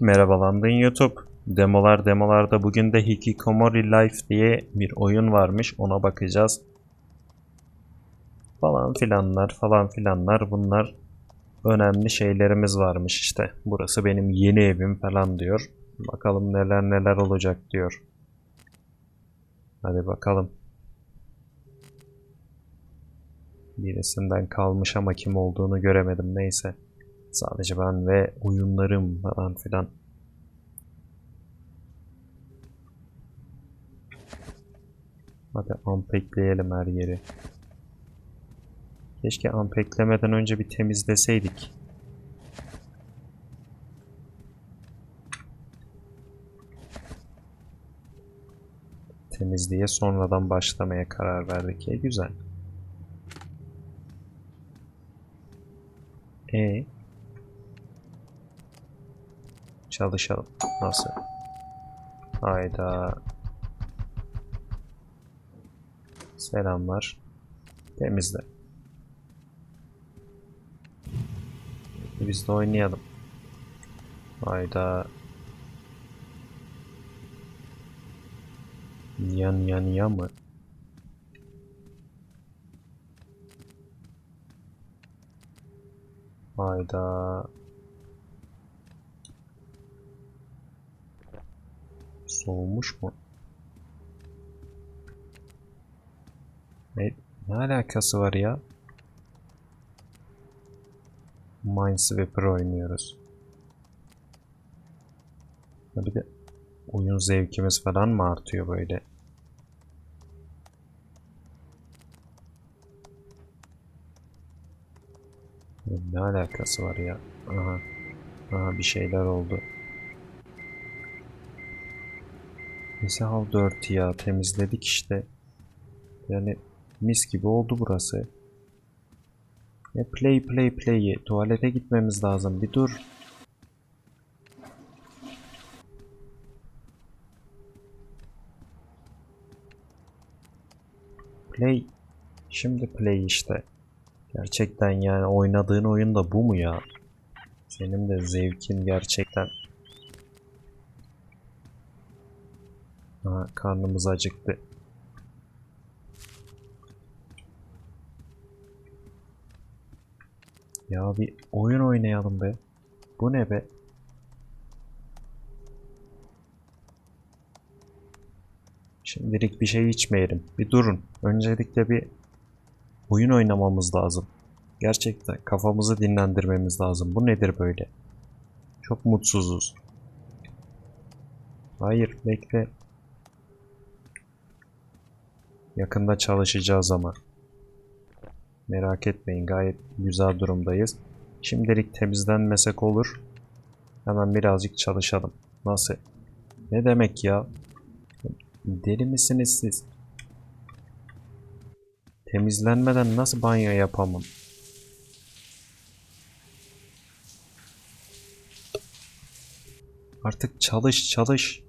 Merhabalandın YouTube. Demolar demolarda bugün de Hikikomori Life diye bir oyun varmış. Ona bakacağız. Falan filanlar falan filanlar bunlar önemli şeylerimiz varmış işte. Burası benim yeni evim falan diyor. Bakalım neler neler olacak diyor. Hadi bakalım. Birisinden kalmış ama kim olduğunu göremedim neyse. Sadece ben ve oyunlarım falan filan. Hadi unpackleyelim her yeri. Keşke unpacklemeden önce bir temizleseydik. Temizliğe sonradan başlamaya karar verdik. E güzel. E Çalışalım. Nasıl? Hayda. Selamlar. Temizle. Biz de oynayalım. Hayda. Yan yan ya mı? Hayda. Soğumuş mu? Ne, ne alakası var ya? Minesweeper oynuyoruz. Bir de oyun zevkimiz falan mı artıyor böyle? Ne alakası var ya? Aha. Aha bir şeyler oldu. How dirty ya temizledik işte. Yani mis gibi oldu burası. Ne play play play tuvalete gitmemiz lazım bir dur. Play. Şimdi play işte. Gerçekten yani oynadığın oyun da bu mu ya? Senin de zevkin gerçekten. Ha, karnımız acıktı. Ya bir oyun oynayalım be. Bu ne be? Şimdilik bir şey içmeyelim. Bir durun. Öncelikle bir oyun oynamamız lazım. Gerçekten kafamızı dinlendirmemiz lazım. Bu nedir böyle? Çok mutsuzuz. Hayır, bekle. Yakında çalışacağız ama. Merak etmeyin gayet güzel durumdayız. Şimdilik temizlenmesek olur. Hemen birazcık çalışalım. Nasıl? Ne demek ya? Deli misiniz siz? Temizlenmeden nasıl banyo yapamam? Artık çalış çalış.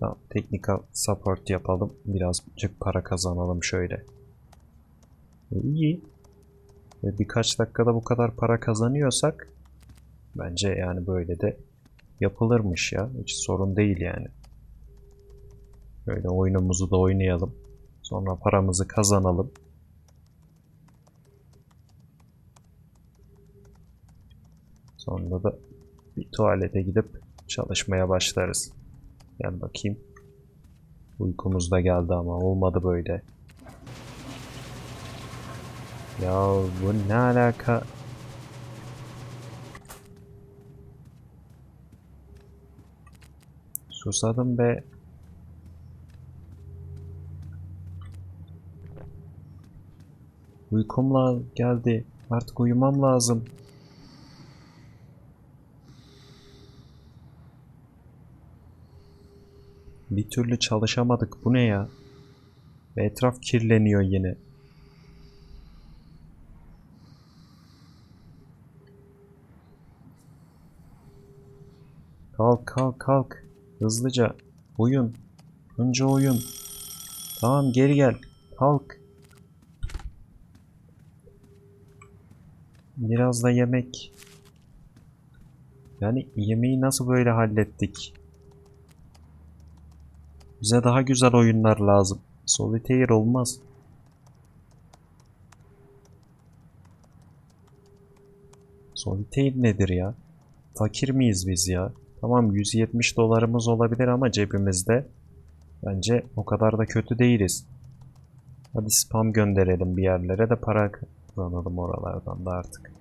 Tamam, technical support yapalım. Birazcık para kazanalım şöyle. E, iyi. E, birkaç dakikada bu kadar para kazanıyorsak bence yani böyle de yapılırmış ya. Hiç sorun değil yani. Böyle oyunumuzu da oynayalım. Sonra paramızı kazanalım. Sonra da bir tuvalete gidip çalışmaya başlarız. Gel bakayım. Uykumuz da geldi ama olmadı böyle. Ya bu ne alaka? Susadım be. Uykumla geldi. Artık uyumam lazım. Bir türlü çalışamadık. Bu ne ya? Etraf kirleniyor yine. Kalk kalk kalk. Hızlıca. Oyun. Önce oyun. Tamam geri gel. Kalk. Biraz da yemek. Yani yemeği nasıl böyle hallettik? Bize daha güzel oyunlar lazım. Solitaire olmaz. Solitaire nedir ya? Fakir miyiz biz ya? Tamam 170 dolarımız olabilir ama cebimizde. Bence o kadar da kötü değiliz. Hadi spam gönderelim bir yerlere de para kazanalım oralardan da artık.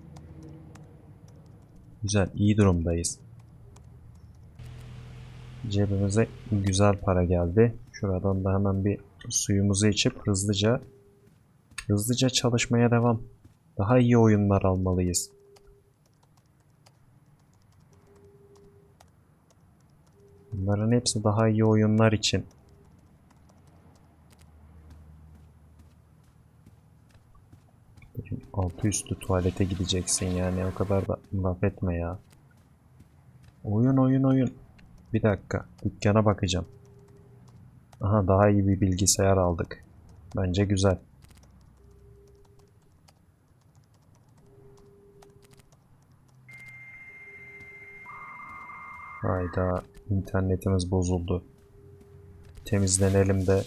Güzel, iyi durumdayız. Cebimize güzel para geldi. Şuradan da hemen bir suyumuzu içip hızlıca hızlıca çalışmaya devam. Daha iyi oyunlar almalıyız. Bunların hepsi daha iyi oyunlar için. Altı üstü tuvalete gideceksin yani o kadar da laf etme ya. Oyun oyun oyun. Bir dakika dükkana bakacağım. Aha daha iyi bir bilgisayar aldık. Bence güzel. Hayda internetimiz bozuldu. Temizlenelim de.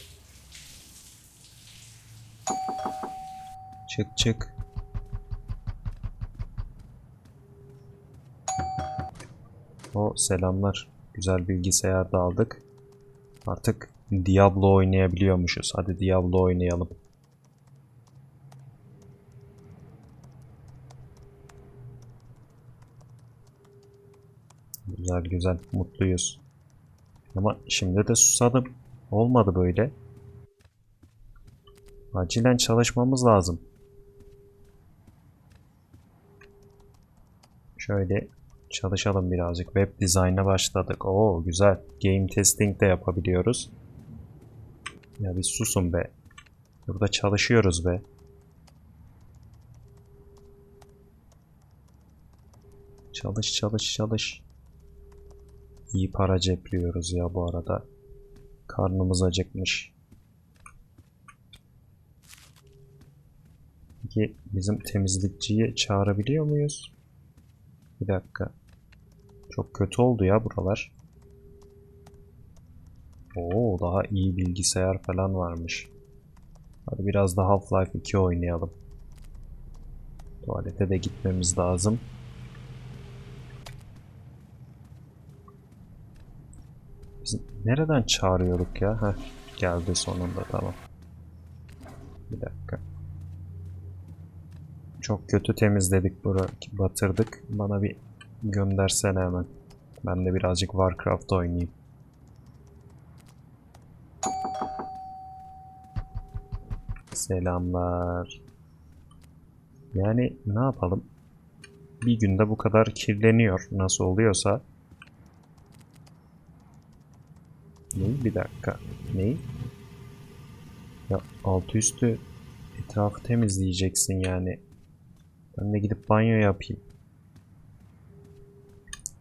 Çık çık. O selamlar. Güzel bilgisayar da aldık. Artık Diablo oynayabiliyormuşuz. Hadi Diablo oynayalım. Güzel güzel mutluyuz. Ama şimdi de susadım. Olmadı böyle. Acilen çalışmamız lazım. Şöyle çalışalım birazcık. Web design'a başladık. Oo güzel. Game testing de yapabiliyoruz. Ya bir susun be. Burada çalışıyoruz be. Çalış çalış çalış. İyi para cepliyoruz ya bu arada. Karnımız acıkmış. Peki bizim temizlikçiyi çağırabiliyor muyuz? Bir dakika. Çok kötü oldu ya buralar. Oo daha iyi bilgisayar falan varmış. Hadi biraz da Half-Life 2 oynayalım. Tuvalete de gitmemiz lazım. Biz nereden çağırıyorduk ya? Heh, geldi sonunda tamam. Bir dakika. Çok kötü temizledik burayı, batırdık. Bana bir göndersene hemen. Ben de birazcık Warcraft oynayayım. Selamlar. Yani ne yapalım? Bir günde bu kadar kirleniyor. Nasıl oluyorsa. Ne? Bir dakika. Ne? Ya altı üstü etrafı temizleyeceksin yani. Ben de gidip banyo yapayım.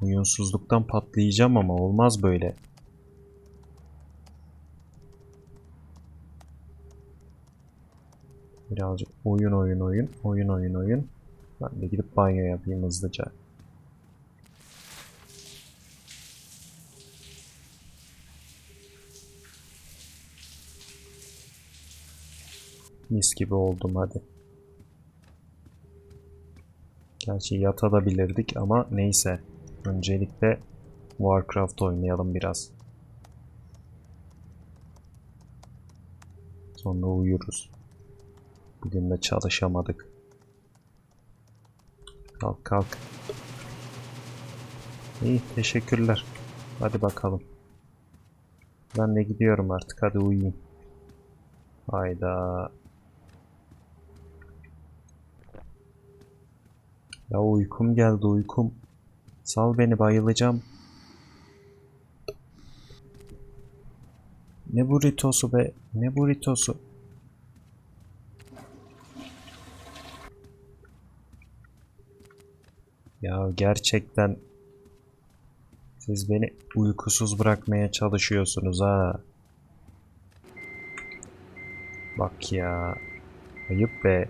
Uyunsuzluktan patlayacağım ama olmaz böyle. Birazcık oyun oyun oyun, oyun oyun oyun. Ben de gidip banyo yapayım hızlıca. Mis gibi oldum hadi. Gerçi yatabilirdik ama neyse. Öncelikle Warcraft oynayalım biraz. Sonra uyuruz. Bugün de çalışamadık. Kalk kalk. İyi teşekkürler. Hadi bakalım. Ben de gidiyorum artık. Hadi uyuyayım. Hayda. Ya uykum geldi uykum. Sal beni bayılacağım. Ne burritosu be? Ne burritosu? Ya gerçekten siz beni uykusuz bırakmaya çalışıyorsunuz ha. Bak ya. Ayıp be.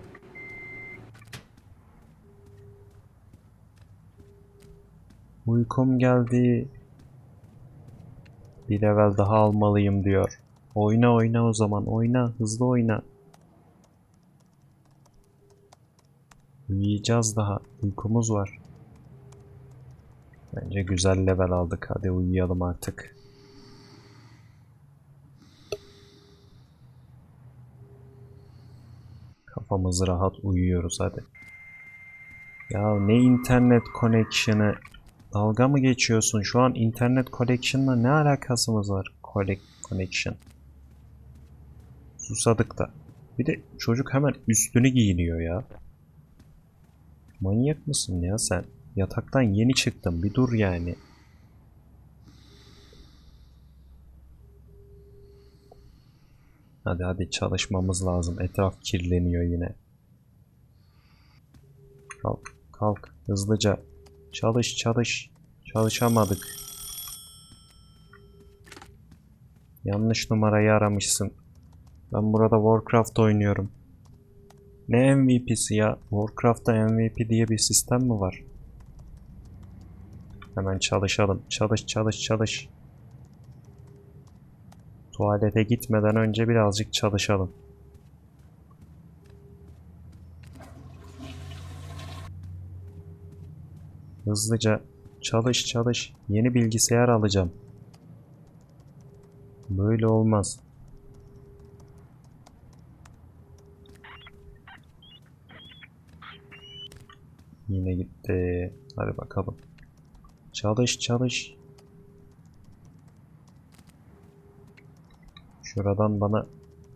Uykum geldi. Bir level daha almalıyım diyor. Oyna oyna o zaman. Oyna. Hızlı oyna. Uyuyacağız daha. Uykumuz var. Bence güzel level aldık. Hadi uyuyalım artık. Kafamız rahat uyuyoruz hadi. Ya ne internet connection'ı? Dalga mı geçiyorsun? Şu an internet connection'la ne alakasımız var? Connection. Susadık da. Bir de çocuk hemen üstünü giyiniyor ya. Manyak mısın ya sen? Yataktan yeni çıktım. Bir dur yani. Hadi hadi çalışmamız lazım. Etraf kirleniyor yine. Kalk kalk hızlıca. Çalış çalış. Çalışamadık. Yanlış numarayı aramışsın. Ben burada Warcraft oynuyorum. Ne MVP'si ya? Warcraft'ta MVP diye bir sistem mi var? Hemen çalışalım. Çalış çalış çalış. Tuvalete gitmeden önce birazcık çalışalım. Hızlıca çalış çalış. Yeni bilgisayar alacağım. Böyle olmaz. Yine gitti. Hadi bakalım. Çalış çalış. Şuradan bana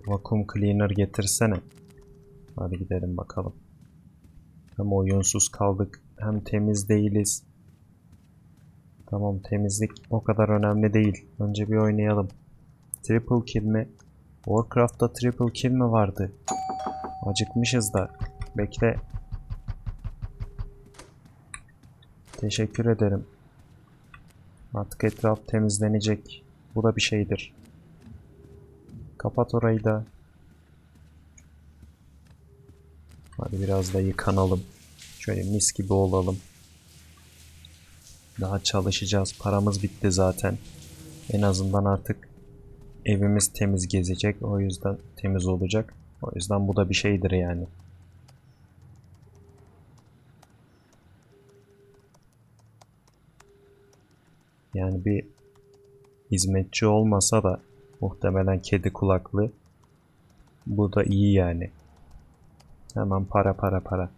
vakum cleaner getirsene. Hadi gidelim bakalım. Hem oyunsuz kaldık hem temiz değiliz. Tamam temizlik o kadar önemli değil. Önce bir oynayalım. Triple kill mi? Warcraft'ta triple kill mi vardı? Acıkmışız da. Bekle. Teşekkür ederim. Artık etraf temizlenecek. Bu da bir şeydir. Kapat orayı da. Hadi biraz da yıkanalım. Şöyle mis gibi olalım. Daha çalışacağız. Paramız bitti zaten. En azından artık evimiz temiz gezecek. O yüzden temiz olacak. O yüzden bu da bir şeydir yani. Yani bir hizmetçi olmasa da muhtemelen kedi kulaklı. Bu da iyi yani. Hemen para para para.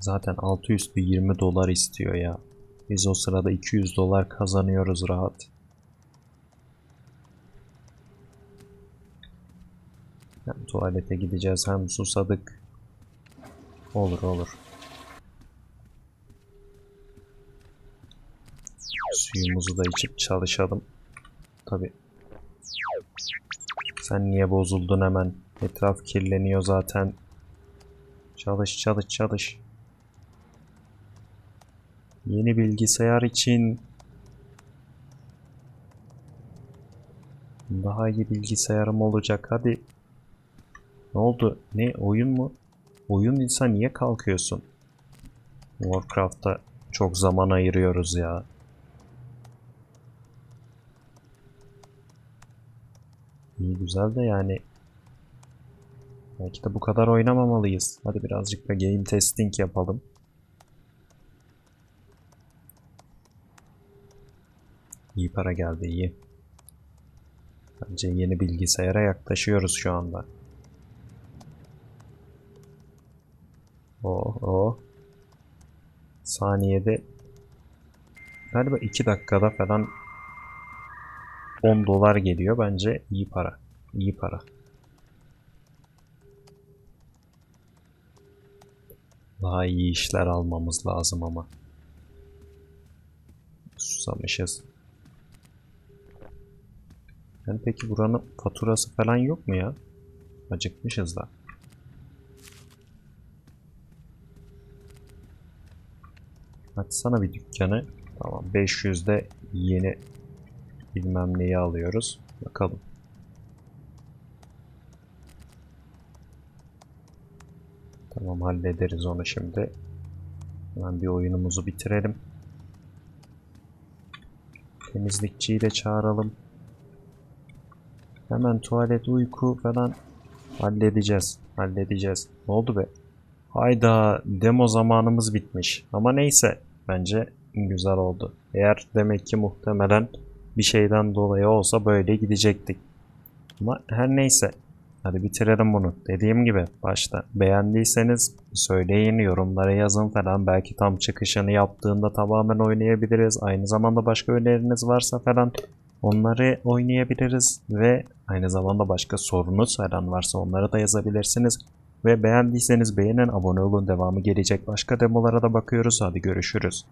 Zaten altı üstü 20 dolar istiyor ya. Biz o sırada 200 dolar kazanıyoruz rahat. Hem tuvalete gideceğiz hem susadık. Olur olur. Suyumuzu da içip çalışalım. Tabi. Sen niye bozuldun hemen? Etraf kirleniyor zaten. Çalış çalış çalış. Yeni bilgisayar için daha iyi bilgisayarım olacak. Hadi. Ne oldu? Ne oyun mu? Oyun insan niye kalkıyorsun? Warcraft'ta çok zaman ayırıyoruz ya. İyi güzel de yani belki de bu kadar oynamamalıyız. Hadi birazcık da game testing yapalım. İyi para geldi iyi. Bence yeni bilgisayara yaklaşıyoruz şu anda. Oh oh. Saniyede galiba 2 dakikada falan 10 dolar geliyor. Bence iyi para. İyi para. Daha iyi işler almamız lazım ama. Susamışız. Yani peki buranın faturası falan yok mu ya? Acıkmışız da. Açsana bir dükkanı. Tamam 500'de yeni bilmem neyi alıyoruz. Bakalım. Tamam hallederiz onu şimdi. Hemen bir oyunumuzu bitirelim. Temizlikçiyi de çağıralım. Hemen tuvalet, uyku falan halledeceğiz. Halledeceğiz. Ne oldu be? Hayda demo zamanımız bitmiş. Ama neyse bence güzel oldu. Eğer demek ki muhtemelen bir şeyden dolayı olsa böyle gidecektik. Ama her neyse. Hadi bitirelim bunu. Dediğim gibi başta beğendiyseniz söyleyin, yorumlara yazın falan. Belki tam çıkışını yaptığında tamamen oynayabiliriz. Aynı zamanda başka öneriniz varsa falan onları oynayabiliriz. Ve aynı zamanda başka sorunuz falan varsa onları da yazabilirsiniz. Ve beğendiyseniz beğenin, abone olun. Devamı gelecek. Başka demolara da bakıyoruz. Hadi görüşürüz.